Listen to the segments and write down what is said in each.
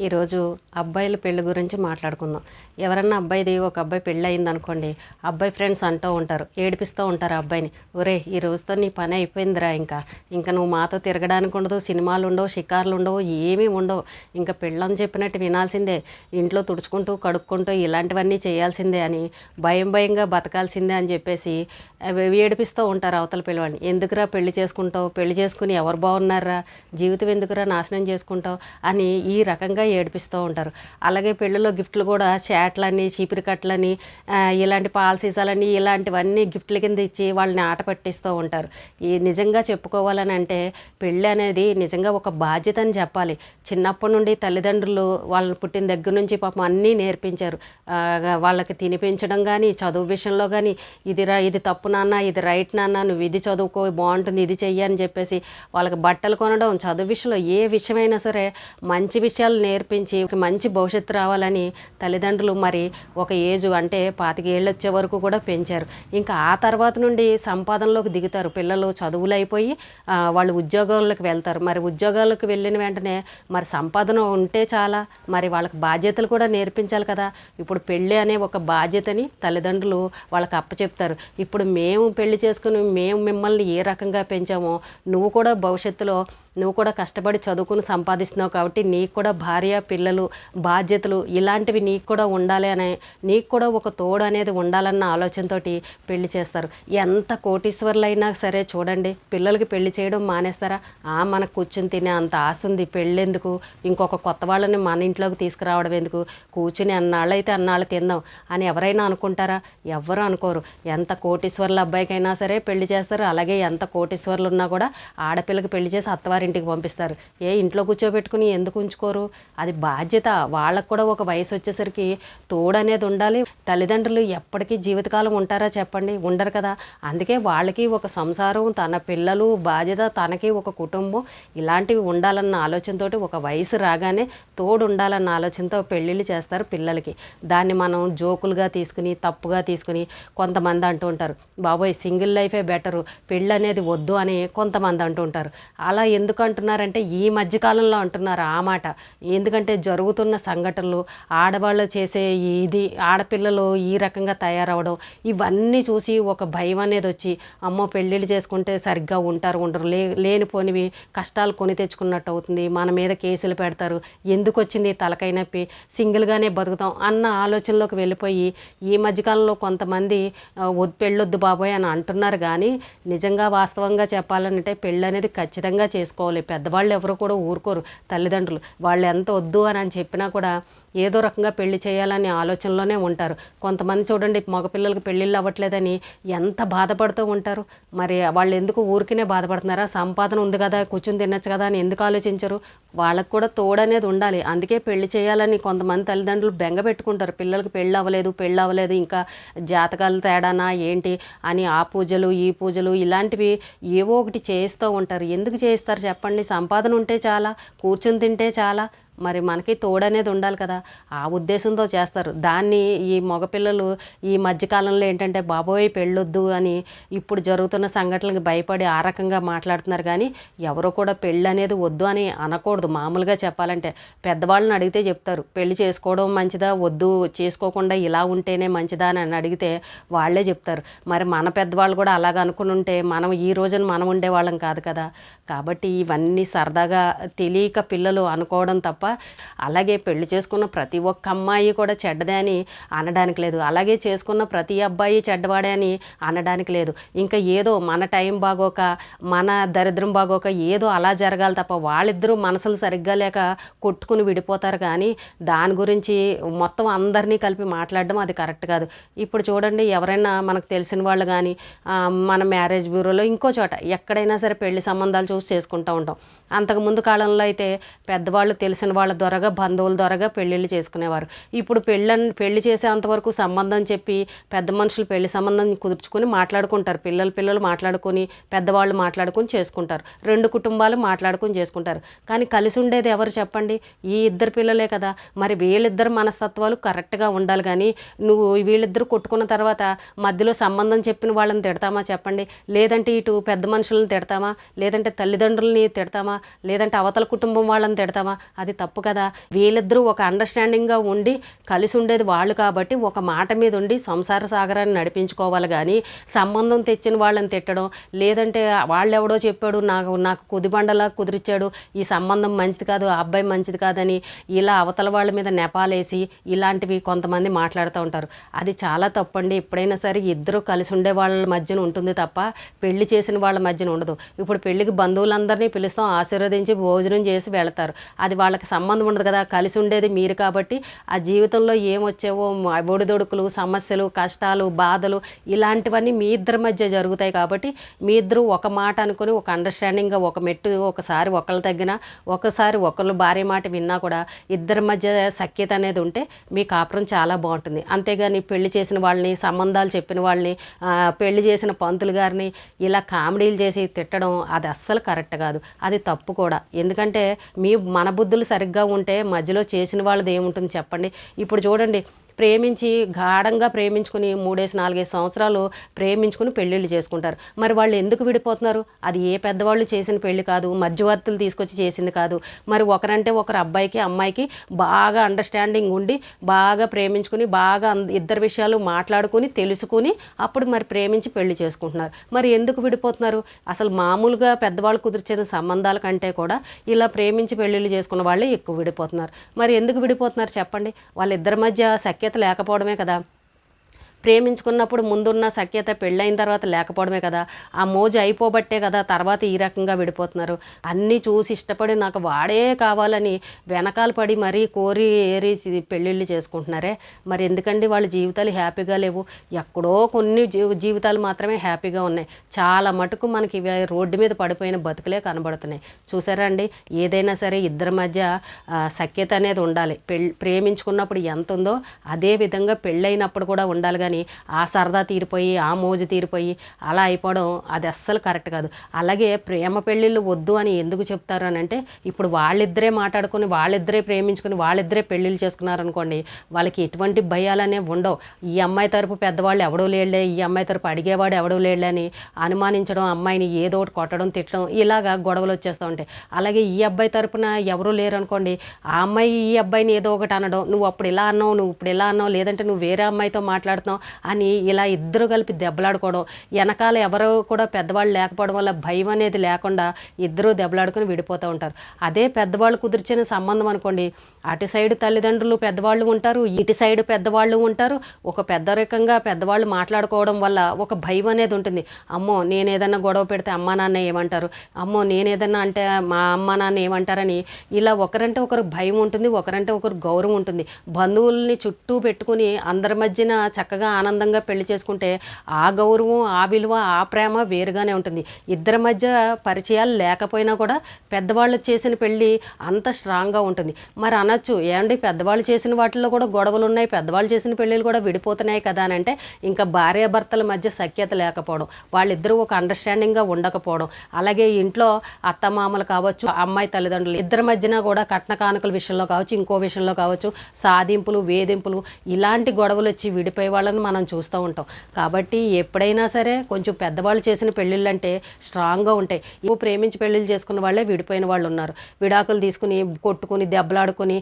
ఈరోజు అబ్బాయిల పెళ్ళి గురించి మాట్లాడుకుందాం. ఎవరన్నా అబ్బాయిది ఒక అబ్బాయి పెళ్ళి అయింది అనుకోండి అబ్బాయి ఫ్రెండ్స్ అంటూ ఉంటారు ఏడిపిస్తూ ఉంటారు ఆ అబ్బాయిని. ఒరే ఈ రోజుతో నీ పని అయిపోయిందిరా ఇంకా. ఇంకా నువ్వు మాతో తిరగడానికి ఉండదు సినిమాలు ఉండవు షికార్లు ఉండవు ఏమీ ఉండవు. ఇంకా పెళ్ళని చెప్పినట్టు వినాల్సిందే ఇంట్లో తుడుచుకుంటూ కడుక్కుంటూ ఇలాంటివన్నీ చేయాల్సిందే అని భయం భయంగా బతకాల్సిందే అని చెప్పేసి ఏడిపిస్తూ ఉంటారు అవతల పిల్లవాడిని. ఎందుకురా పెళ్ళి చేసుకుంటావు? పెళ్ళి చేసుకుని ఎవరు బాగున్నారా? జీవితం ఎందుకురా నాశనం చేసుకుంటావు? అని ఈ రకంగా ఏడిపిస్తూ ఉంటారు. అలాగే పెళ్ళిలో గిఫ్ట్లు కూడా చాట్లని చీపిరి కట్లని ఇలాంటి పాల సీసాలని ఇలాంటివన్నీ గిఫ్ట్ల కింద ఇచ్చి వాళ్ళని ఆట పట్టిస్తూ ఉంటారు. ఈ నిజంగా చెప్పుకోవాలని అంటే పెళ్ళి అనేది నిజంగా ఒక బాధ్యత అని చెప్పాలి. చిన్నప్పటి నుండి తల్లిదండ్రులు వాళ్ళని పుట్టిన దగ్గర నుంచి పాపం అన్నీ నేర్పించారు. వాళ్ళకి తినిపించడం కానీ చదువు విషయంలో కానీ ఇది రా ఇది తప్పు నాన్న ఇది రైట్ నాన్న నువ్వు ఇది చదువుకో బాగుంటుంది ఇది చెయ్యి అని చెప్పేసి వాళ్ళకి బట్టలు కొనడం చదువు విషయంలో ఏ విషయమైనా సరే మంచి విషయాలు నేర్పించి ఒక మంచి భవిష్యత్తు రావాలని తల్లిదండ్రులు మరి ఒక ఏజ్ అంటే పాతిక ఏళ్ళు వచ్చే వరకు కూడా పెంచారు. ఇంకా ఆ తర్వాత నుండి సంపాదనలోకి దిగుతారు. పిల్లలు చదువులు అయిపోయి వాళ్ళు ఉద్యోగాలకు వెళ్తారు. మరి ఉద్యోగాలకు వెళ్ళిన వెంటనే మరి సంపాదన ఉంటే చాలా మరి వాళ్ళకి బాధ్యతలు కూడా నేర్పించాలి కదా. ఇప్పుడు పెళ్ళి అనే ఒక బాధ్యతని తల్లిదండ్రులు వాళ్ళకి అప్పచెప్తారు. ఇప్పుడు మేము పెళ్ళి చేసుకుని మేము మిమ్మల్ని ఏ రకంగా పెంచామో నువ్వు కూడా భవిష్యత్తులో నువ్వు కూడా కష్టపడి చదువుకుని సంపాదిస్తున్నావు కాబట్టి నీకు కూడా భార్య పిల్లలు బాధ్యతలు ఇలాంటివి నీకు కూడా ఉండాలి అనే నీకు కూడా ఒక తోడు అనేది ఉండాలన్న ఆలోచనతోటి పెళ్ళి చేస్తారు. ఎంత కోటీశ్వర్లైనా సరే చూడండి పిల్లలకి పెళ్ళి చేయడం మానేస్తారా? ఆ మనకు కూర్చుని తినే అంత ఆశ ఉంది పెళ్ళెందుకు? ఇంకొక కొత్త వాళ్ళని మన ఇంట్లోకి తీసుకురావడం ఎందుకు? కూర్చుని అన్నాళ్ళు అయితే అన్నాళ్ళు తిందాం అని ఎవరైనా అనుకుంటారా? ఎవ్వరు అనుకోరు. ఎంత కోటీశ్వర్ల అబ్బాయికైనా సరే పెళ్ళి చేస్తారు. అలాగే ఎంత కోటీశ్వర్లు ఉన్నా కూడా ఆడపిల్లకి పెళ్ళి చేసి అత్తవారి అత్తవారింటికి పంపిస్తారు. ఏ ఇంట్లో కూర్చోబెట్టుకుని ఎందుకు ఉంచుకోరు? అది బాధ్యత. వాళ్ళకు కూడా ఒక వయసు వచ్చేసరికి తోడు అనేది ఉండాలి. తల్లిదండ్రులు ఎప్పటికీ జీవితకాలం ఉంటారా చెప్పండి? ఉండరు కదా. అందుకే వాళ్ళకి ఒక సంసారం తన పిల్లలు బాధ్యత తనకి ఒక కుటుంబం ఇలాంటివి ఉండాలన్న ఆలోచనతో ఒక వయసు రాగానే తోడు ఉండాలన్న ఆలోచనతో పెళ్ళిళ్ళు చేస్తారు పిల్లలకి. దాన్ని మనం జోకులుగా తీసుకుని తప్పుగా తీసుకుని కొంతమంది అంటూ ఉంటారు. బాబోయ్ సింగిల్ లైఫే బెటరు. పెళ్ళి అనేది వద్దు అని కొంతమంది అంటూ ఉంటారు. అలా ఎందుకు ఎందుకు అంటున్నారంటే ఈ మధ్యకాలంలో అంటున్నారు ఆ మాట. ఎందుకంటే జరుగుతున్న సంఘటనలు ఆడవాళ్ళు చేసే ఇది ఆడపిల్లలు ఈ రకంగా తయారవడం ఇవన్నీ చూసి ఒక భయం అనేది వచ్చి అమ్మో పెళ్ళిళ్ళు చేసుకుంటే సరిగ్గా ఉంటారు ఉండరు లే లేనిపోనివి కష్టాలు కొని తెచ్చుకున్నట్టు అవుతుంది మన మీద కేసులు పెడతారు ఎందుకు వచ్చింది తలకై నొప్పి సింగిల్గానే బతుకుతాం అన్న ఆలోచనలోకి వెళ్ళిపోయి ఈ మధ్యకాలంలో కొంతమంది వద్దు పెళ్ళొద్దు బాబోయ్ అని అంటున్నారు. కానీ నిజంగా వాస్తవంగా చెప్పాలంటే పెళ్ళి అనేది ఖచ్చితంగా చేసుకోవాలి. పెద్దవాళ్ళు ఎవరు కూడా ఊరుకోరు. తల్లిదండ్రులు వాళ్ళు ఎంత వద్దు అని అని చెప్పినా కూడా ఏదో రకంగా పెళ్ళి చేయాలనే ఆలోచనలోనే ఉంటారు. కొంతమంది చూడండి మగపిల్లలకి పెళ్ళిళ్ళు అవ్వట్లేదని ఎంత బాధపడుతూ ఉంటారు. మరి వాళ్ళు ఎందుకు ఊరికినే బాధపడుతున్నారా? సంపాదన ఉంది కదా కూర్చుని తినచ్చు కదా అని ఎందుకు ఆలోచించరు? వాళ్ళకు కూడా తోడు అనేది ఉండాలి. అందుకే పెళ్ళి చేయాలని కొంతమంది తల్లిదండ్రులు బెంగ పెట్టుకుంటారు. పిల్లలకి పెళ్ళి అవ్వలేదు పెళ్ళి అవ్వలేదు ఇంకా జాతకాలు తేడానా ఏంటి అని ఆ పూజలు ఈ పూజలు ఇలాంటివి ఏవో ఒకటి చేస్తూ ఉంటారు. ఎందుకు చేస్తారు చెప్పండి సంపాదన ఉంటే చాలా కూర్చుని తింటే చాలా. మరి మనకి తోడనేది ఉండాలి కదా. ఆ ఉద్దేశంతో చేస్తారు. దాన్ని ఈ మగపిల్లలు ఈ మధ్యకాలంలో ఏంటంటే బాబోయ్ పెళ్ళొద్దు అని ఇప్పుడు జరుగుతున్న సంఘటనలకు భయపడి ఆ రకంగా మాట్లాడుతున్నారు. కానీ ఎవరు కూడా పెళ్ళి అనేది వద్దు అని అనకూడదు. మామూలుగా చెప్పాలంటే పెద్దవాళ్ళని అడిగితే చెప్తారు. పెళ్ళి చేసుకోవడం మంచిదా? వద్దు. చేసుకోకుండా ఇలా ఉంటేనే మంచిదా? అని అడిగితే వాళ్ళే చెప్తారు. మరి మన పెద్దవాళ్ళు కూడా అలాగ అనుకుని ఉంటే మనం ఈ రోజున మనం ఉండేవాళ్ళం కాదు కదా. కాబట్టి ఇవన్నీ సరదాగా తెలియక పిల్లలు అనుకోవడం తప్ప అలాగే పెళ్ళి చేసుకున్న ప్రతి ఒక్క అమ్మాయి కూడా చెడ్డదే అని అనడానికి లేదు. అలాగే చేసుకున్న ప్రతి అబ్బాయి చెడ్డవాడే అని అనడానికి లేదు. ఇంకా ఏదో మన టైం బాగోక మన దరిద్రం బాగోక ఏదో అలా జరగాలి తప్ప వాళ్ళిద్దరూ మనసులు సరిగ్గా లేక కొట్టుకుని విడిపోతారు కానీ దాని గురించి మొత్తం అందరినీ కలిపి మాట్లాడడం అది కరెక్ట్ కాదు. ఇప్పుడు చూడండి ఎవరైనా మనకు తెలిసిన వాళ్ళు కానీ మన మ్యారేజ్ బ్యూరోలో ఇంకో చోట ఎక్కడైనా సరే పెళ్ళి సంబంధాలు చూసి చేసుకుంటూ ఉంటాం. అంతకుముందు కాలంలో అయితే పెద్దవాళ్ళు తెలిసిన వాళ్ళ ద్వారాగా బంధువుల ద్వారాగా పెళ్ళిళ్ళు చేసుకునేవారు. ఇప్పుడు పెళ్ళని పెళ్ళి చేసేంతవరకు సంబంధం చెప్పి పెద్ద మనుషులు పెళ్ళి సంబంధం కుదుర్చుకొని మాట్లాడుకుంటారు. పిల్లలు పిల్లలు మాట్లాడుకొని పెద్దవాళ్ళు మాట్లాడుకొని చేసుకుంటారు. రెండు కుటుంబాలు మాట్లాడుకొని చేసుకుంటారు. కానీ కలిసి ఉండేది ఎవరు చెప్పండి? ఈ ఇద్దరు పిల్లలే కదా. మరి వీళ్ళిద్దరు మనస్తత్వాలు కరెక్ట్గా ఉండాలి కానీ నువ్వు వీళ్ళిద్దరు కొట్టుకున్న తర్వాత మధ్యలో సంబంధం చెప్పిన వాళ్ళని తిడతామా చెప్పండి? లేదంటే ఇటు పెద్ద మనుషులను తిడతామా? లేదంటే తల్లిదండ్రుల్ని తిడతామా? లేదంటే అవతల కుటుంబం వాళ్ళని తిడతామా? అది తప్పు కదా. వీళ్ళిద్దరూ ఒక అండర్స్టాండింగ్గా ఉండి కలిసి ఉండేది వాళ్ళు కాబట్టి ఒక మాట మీద ఉండి సంసార సాగరాన్ని నడిపించుకోవాలి కానీ సంబంధం తెచ్చిన వాళ్ళని తిట్టడం లేదంటే వాళ్ళెవడో చెప్పాడు నాకు నాకు కుదిబండలా కుదిరిచ్చాడు ఈ సంబంధం మంచిది కాదు ఆ అబ్బాయి మంచిది కాదని ఇలా అవతల వాళ్ళ మీద నెపాలేసి ఇలాంటివి కొంతమంది మాట్లాడుతూ ఉంటారు. అది చాలా తప్పండి. ఎప్పుడైనా సరే ఇద్దరు కలిసి ఉండే వాళ్ళ మధ్యన ఉంటుంది తప్ప పెళ్ళి చేసిన వాళ్ళ మధ్యన ఉండదు. ఇప్పుడు పెళ్ళికి బంధువులందరినీ పిలుస్తాం ఆశీర్వదించి భోజనం చేసి వెళతారు. అది వాళ్ళకి సంబంధం ఉండదు కదా కలిసి ఉండేది మీరు కాబట్టి ఆ జీవితంలో ఏమొచ్చేవో ఒడిదొడుకులు సమస్యలు కష్టాలు బాధలు ఇలాంటివన్నీ మీ ఇద్దరి మధ్య జరుగుతాయి కాబట్టి మీ ఇద్దరు ఒక మాట అనుకుని ఒక అండర్స్టాండింగ్గా ఒక మెట్టు ఒకసారి ఒకళ్ళు తగ్గిన ఒకసారి ఒకళ్ళు భార్య మాట విన్నా కూడా ఇద్దరి మధ్య సఖ్యత అనేది ఉంటే మీ కాపురం చాలా బాగుంటుంది. అంతేగాని పెళ్ళి చేసిన వాళ్ళని సంబంధాలు చెప్పిన వాళ్ళని పెళ్ళి చేసిన పంతులు గారిని ఇలా కామెడీలు చేసి తిట్టడం అది అస్సలు కరెక్ట్ కాదు. అది తప్పు కూడా. ఎందుకంటే మీ మన బుద్ధులు సరిగ్గా ఉంటే మధ్యలో చేసిన వాళ్ళది ఏముంటుంది చెప్పండి. ఇప్పుడు చూడండి ప్రేమించి గాఢంగా ప్రేమించుకుని మూడేసి నాలుగైదు సంవత్సరాలు ప్రేమించుకుని పెళ్ళిళ్ళు చేసుకుంటారు. మరి వాళ్ళు ఎందుకు విడిపోతున్నారు? అది ఏ పెద్దవాళ్ళు చేసిన పెళ్ళి కాదు మధ్యవర్తులు తీసుకొచ్చి చేసింది కాదు. మరి ఒకరంటే ఒకరు అబ్బాయికి అమ్మాయికి బాగా అండర్స్టాండింగ్ ఉండి బాగా ప్రేమించుకుని బాగా అంద- ఇద్దరు విషయాలు మాట్లాడుకుని తెలుసుకుని అప్పుడు మరి ప్రేమించి పెళ్ళి చేసుకుంటున్నారు. మరి ఎందుకు విడిపోతున్నారు? అసలు మామూలుగా పెద్దవాళ్ళు కుదిర్చిన సంబంధాల కంటే కూడా ఇలా ప్రేమించి పెళ్ళిళ్ళు చేసుకున్న వాళ్ళే ఎక్కువ విడిపోతున్నారు. మరి ఎందుకు విడిపోతున్నారు చెప్పండి? వాళ్ళిద్దరి మధ్య సఖ్య ఐక్యత లేకపోవడమే కదా. ప్రేమించుకున్నప్పుడు ముందున్న సఖ్యత పెళ్ళైన తర్వాత లేకపోవడమే కదా. ఆ మోజు అయిపోబట్టే కదా తర్వాత ఈ రకంగా విడిపోతున్నారు. అన్నీ చూసి ఇష్టపడి నాకు వాడే కావాలని వెనకాల పడి మరీ కోరి ఏరి పెళ్ళిళ్ళు చేసుకుంటున్నారే. మరి ఎందుకండి వాళ్ళ జీవితాలు హ్యాపీగా లేవు? ఎక్కడో కొన్ని జీవితాలు మాత్రమే హ్యాపీగా ఉన్నాయి. చాలా మటుకు మనకి రోడ్డు మీద పడిపోయిన బతుకులే కనబడుతున్నాయి. చూసారా అండి? ఏదైనా సరే ఇద్దరి మధ్య సఖ్యత అనేది ఉండాలి. పెళ్ ప్రేమించుకున్నప్పుడు ఎంత ఉందో అదే విధంగా పెళ్ళైనప్పుడు కూడా ఉండాలి. కానీ ఆ సరదా తీరిపోయి ఆ మోజు తీరిపోయి అలా అయిపోవడం అది అస్సలు కరెక్ట్ కాదు. అలాగే ప్రేమ పెళ్ళిళ్ళు వద్దు అని ఎందుకు చెప్తారు అని అంటే ఇప్పుడు వాళ్ళిద్దరే మాట్లాడుకొని వాళ్ళిద్దరే ప్రేమించుకుని వాళ్ళిద్దరే పెళ్ళిళ్ళు చేసుకున్నారనుకోండి వాళ్ళకి ఎటువంటి భయాలనే ఉండవు. ఈ అమ్మాయి తరపు పెద్దవాళ్ళు ఎవడో లేడులే ఈ అమ్మాయి తరపు అడిగేవాడు ఎవడో లేడులే అని అనుమానించడం అమ్మాయిని ఏదో ఒకటి కొట్టడం తిట్టడం ఇలాగా గొడవలు వచ్చేస్తూ ఉంటాయి. అలాగే ఈ అబ్బాయి తరపున ఎవరూ లేరు అనుకోండి ఆ అమ్మాయి ఈ అబ్బాయిని ఏదో ఒకటి అనడం నువ్వు అప్పుడు ఇలా అన్నావు నువ్వు ఇప్పుడు ఇలా అన్నావు లేదంటే నువ్వు వేరే అమ్మాయితో మాట్లాడుతున్నావు అని ఇలా ఇద్దరు కలిపి దెబ్బలాడుకోవడం వెనకాల ఎవరు కూడా పెద్దవాళ్ళు లేకపోవడం వల్ల భయం అనేది లేకుండా ఇద్దరూ దెబ్బలాడుకుని విడిపోతూ ఉంటారు. అదే పెద్దవాళ్ళు కుదిర్చిన సంబంధం అనుకోండి అటు సైడ్ తల్లిదండ్రులు పెద్దవాళ్ళు ఉంటారు ఇటు సైడ్ పెద్దవాళ్ళు ఉంటారు. ఒక పెద్ద రకంగా పెద్దవాళ్ళు మాట్లాడుకోవడం వల్ల ఒక భయం అనేది ఉంటుంది. అమ్మో నేను ఏదైనా గొడవ పెడితే అమ్మా నాన్న ఏమంటారు? అమ్మో నేను ఏదైనా అంటే మా అమ్మ నాన్న ఏమంటారని ఇలా ఒకరంటే ఒకరు భయం ఉంటుంది ఒకరంటే ఒకరు గౌరవం ఉంటుంది. బంధువుల్ని చుట్టూ పెట్టుకుని అందరి మధ్యన చక్కగా ఆనందంగా పెళ్ళి చేసుకుంటే ఆ గౌరవం ఆ విలువ ఆ ప్రేమ వేరుగానే ఉంటుంది. ఇద్దరి మధ్య పరిచయాలు లేకపోయినా కూడా పెద్దవాళ్ళు చేసిన పెళ్ళి అంత స్ట్రాంగ్గా ఉంటుంది. మరి అనొచ్చు ఏమండి? పెద్దవాళ్ళు చేసిన వాటిల్లో కూడా గొడవలు ఉన్నాయి పెద్దవాళ్ళు చేసిన పెళ్ళిళ్ళు కూడా విడిపోతున్నాయి కదా అని అంటే ఇంకా భార్యాభర్తల మధ్య సఖ్యత లేకపోవడం వాళ్ళిద్దరూ ఒక అండర్స్టాండింగ్గా ఉండకపోవడం. అలాగే ఇంట్లో అత్తమామలు కావచ్చు అమ్మాయి తల్లిదండ్రులు ఇద్దరి మధ్యన కూడా కట్న కానుకల విషయంలో కావచ్చు ఇంకో విషయంలో కావచ్చు సాధింపులు వేధింపులు ఇలాంటి గొడవలు వచ్చి విడిపోయే వాళ్ళని మనం చూస్తూ ఉంటాం. కాబట్టి ఎప్పుడైనా సరే కొంచెం పెద్దవాళ్ళు చేసిన పెళ్ళిళ్ళు అంటే స్ట్రాంగ్గా ఉంటాయి. ఇవి ప్రేమించి పెళ్ళిళ్ళు చేసుకున్న వాళ్ళే విడిపోయిన వాళ్ళు ఉన్నారు. విడాకులు తీసుకుని కొట్టుకుని దెబ్బలాడుకుని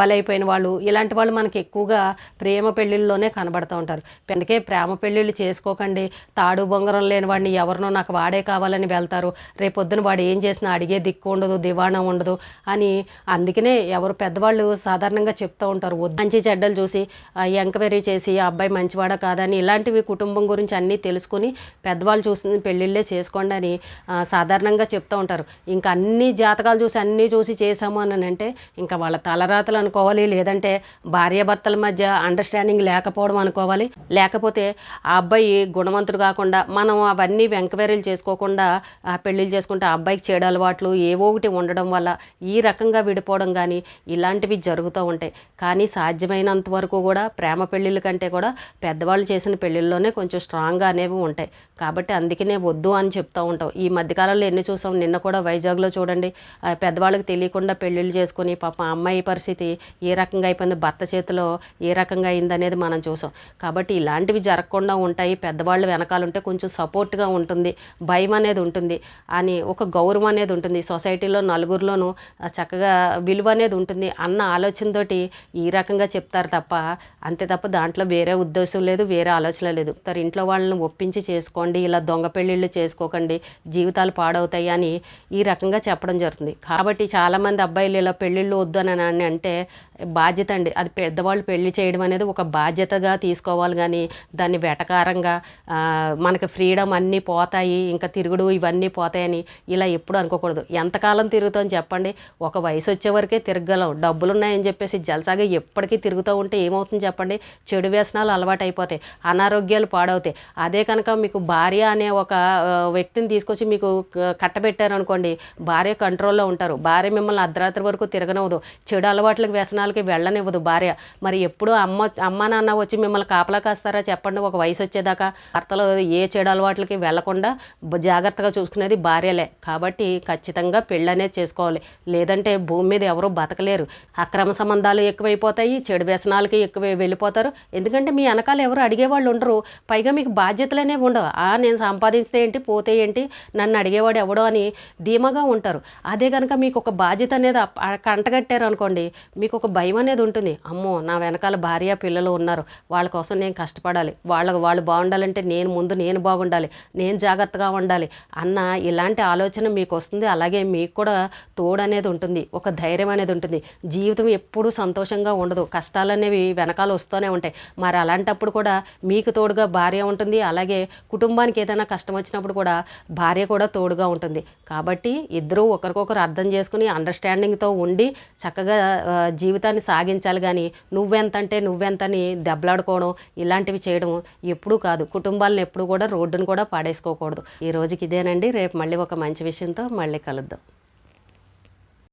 బలైపోయిన వాళ్ళు ఇలాంటి వాళ్ళు మనకి ఎక్కువగా ప్రేమ పెళ్ళిళ్ళలోనే కనబడుతూ ఉంటారు. అందుకే ప్రేమ పెళ్ళిళ్ళు చేసుకోకండి. తాడు బొంగరం లేని వాడిని ఎవరినో నాకు వాడే కావాలని వెళ్తారు. రేపొద్దున వాడు ఏం చేసినా అడిగే దిక్కు ఉండదు దివాణం ఉండదు అని అందుకనే ఎవరు పెద్దవాళ్ళు సాధారణంగా చెప్తూ ఉంటారు. మంచి చెడ్డలు చూసి ఎంక్వైరీ చేసి ఆ అబ్బాయి మంచివాడా కాదని ఇలాంటివి కుటుంబం గురించి అన్నీ తెలుసుకుని పెద్దవాళ్ళు చూసి పెళ్ళిళ్ళే చేసుకోండి అని సాధారణంగా చెప్తూ ఉంటారు. ఇంకా అన్ని జాతకాలు చూసి అన్నీ చూసి చేసాము అని అంటే ఇంకా వాళ్ళ తలరాతలు అనుకోవాలి లేదంటే భార్యాభర్తల మధ్య అండర్స్టాండింగ్ లేకపోవడం అనుకోవాలి. లేకపోతే ఆ అబ్బాయి గుణవంతుడు కాకుండా మనం అవన్నీ వెంకవేరీలు చేసుకోకుండా ఆ పెళ్ళిళ్ళు చేసుకుంటే ఆ అబ్బాయికి చెడు అలవాట్లు ఏవో ఒకటి ఉండడం వల్ల ఈ రకంగా విడిపోవడం కానీ ఇలాంటివి జరుగుతూ ఉంటాయి. కానీ సాధ్యమైనంత వరకు కూడా ప్రేమ పెళ్ళిళ్ళ కంటే కూడా పెద్దవాళ్ళు చేసిన పెళ్ళిళ్ళలోనే కొంచెం స్ట్రాంగ్గా అనేవి ఉంటాయి. కాబట్టి అందుకనే వద్దు అని చెప్తూ ఉంటాం. ఈ మధ్యకాలంలో ఎన్ని చూసాం? నిన్న కూడా వైజాగ్లో చూడండి. పెద్దవాళ్ళకి తెలియకుండా పెళ్ళిళ్ళు చేసుకుని పాప అమ్మాయి పరిస్థితి ఏ రకంగా అయిపోయింది? భర్త చేతిలో ఏ రకంగా అయింది అనేది మనం చూసాం. కాబట్టి ఇలాంటివి జరగకుండా ఉంటాయి. పెద్దవాళ్ళు వెనకాల ఉంటే కొంచెం సపోర్ట్గా ఉంటుంది. భయం అనేది ఉంటుంది. అని ఒక గౌరవం అనేది ఉంటుంది. సొసైటీలో నలుగురిలోనూ చక్కగా విలువ అనేది ఉంటుంది. అన్న ఆలోచనతోటి ఈ రకంగా చెప్తారు తప్ప అంతే తప్ప దాంట్లో వేరే ఉద్దేశం లేదు వేరే ఆలోచన లేదు. తరు ఇంట్లో వాళ్ళని ఒప్పించి చేసుకోండి ఇలా దొంగ పెళ్ళిళ్ళు చేసుకోకండి జీవితాలు పాడవుతాయి అని ఈ రకంగా చెప్పడం జరుగుతుంది. కాబట్టి చాలామంది అబ్బాయిలు ఇలా పెళ్ళిళ్ళు వద్దు అని అని అంటే బాధ్యత అండి. అది పెద్దవాళ్ళు పెళ్ళి చేయడం అనేది ఒక బాధ్యతగా తీసుకోవాలి కానీ దాన్ని వెటకారంగా మనకి ఫ్రీడమ్ అన్నీ పోతాయి ఇంకా తిరుగుడు ఇవన్నీ పోతాయని ఇలా ఎప్పుడు అనుకోకూడదు. ఎంతకాలం తిరుగుతాం చెప్పండి. ఒక వయసు వచ్చే వరకే తిరగలం డబ్బులు ఉన్నాయని చెప్పేసి జలసాగా ఎప్పటికీ తిరుగుతూ ఉంటే ఏమవుతుంది చెప్పండి? చెడు వ్యసనాలు అలవాటు అయిపోతాయి అనారోగ్యాలు పాడవుతాయి. అదే కనుక మీకు భార్య అనే ఒక వ్యక్తిని తీసుకొచ్చి మీకు కట్టబెట్టారనుకోండి భార్య కంట్రోల్లో ఉంటారు. భార్య మిమ్మల్ని అర్ధరాత్రి వరకు తిరగనవదు చెడు అలవాట్లకు భోజనాలకి వెళ్ళనివ్వదు భార్య. మరి ఎప్పుడు అమ్మ అమ్మ నాన్న వచ్చి మిమ్మల్ని కాపలా కాస్తారా చెప్పండి? ఒక వయసు వచ్చేదాకా భర్తలు ఏ చెడు అలవాట్లకి వెళ్ళకుండా జాగ్రత్తగా చూసుకునేది భార్యలే. కాబట్టి ఖచ్చితంగా పెళ్ళి అనేది చేసుకోవాలి. లేదంటే భూమి మీద ఎవరూ బతకలేరు. అక్రమ సంబంధాలు ఎక్కువైపోతాయి చెడు వ్యసనాలకి ఎక్కువ వెళ్ళిపోతారు. ఎందుకంటే మీ వెనకాల ఎవరు అడిగేవాళ్ళు ఉండరు. పైగా మీకు బాధ్యతలు అనేవి ఉండవు. ఆ నేను సంపాదిస్తే ఏంటి పోతే ఏంటి నన్ను అడిగేవాడు ఎవడో అని ధీమాగా ఉంటారు. అదే కనుక మీకు ఒక బాధ్యత అనేది కంటగట్టారు అనుకోండి మీకు ఒక భయం అనేది ఉంటుంది. అమ్మో నా వెనకాల భార్య పిల్లలు ఉన్నారు. వాళ్ళ కోసం నేను కష్టపడాలి. వాళ్ళ వాళ్ళు బాగుండాలంటే నేను ముందు నేను బాగుండాలి. నేను జాగ్రత్తగా ఉండాలి అన్న ఇలాంటి ఆలోచన మీకు వస్తుంది. అలాగే మీకు కూడా తోడు అనేది ఉంటుంది. ఒక ధైర్యం అనేది ఉంటుంది. జీవితం ఎప్పుడూ సంతోషంగా ఉండదు. కష్టాలు అనేవి వెనకాల వస్తూనే ఉంటాయి. మరి అలాంటప్పుడు కూడా మీకు తోడుగా భార్య ఉంటుంది. అలాగే కుటుంబానికి ఏదైనా కష్టం వచ్చినప్పుడు కూడా భార్య కూడా తోడుగా ఉంటుంది. కాబట్టి ఇద్దరూ ఒకరికొకరు అర్థం చేసుకుని అండర్స్టాండింగ్తో ఉండి చక్కగా జీవితం జీవితాన్ని సాగించాలి కానీ నువ్వెంతంటే నువ్వెంతని దెబ్బలాడుకోవడం ఇలాంటివి చేయడం ఎప్పుడూ కాదు. కుటుంబాలను ఎప్పుడు కూడా రోడ్డును కూడా పాడేసుకోకూడదు. ఈ రోజుకి ఇదేనండి. రేపు మళ్ళీ ఒక మంచి విషయంతో మళ్ళీ కలుద్దాం.